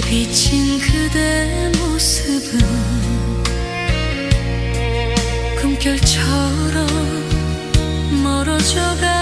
비친 그대 모습은 꿈결처럼 멀어져가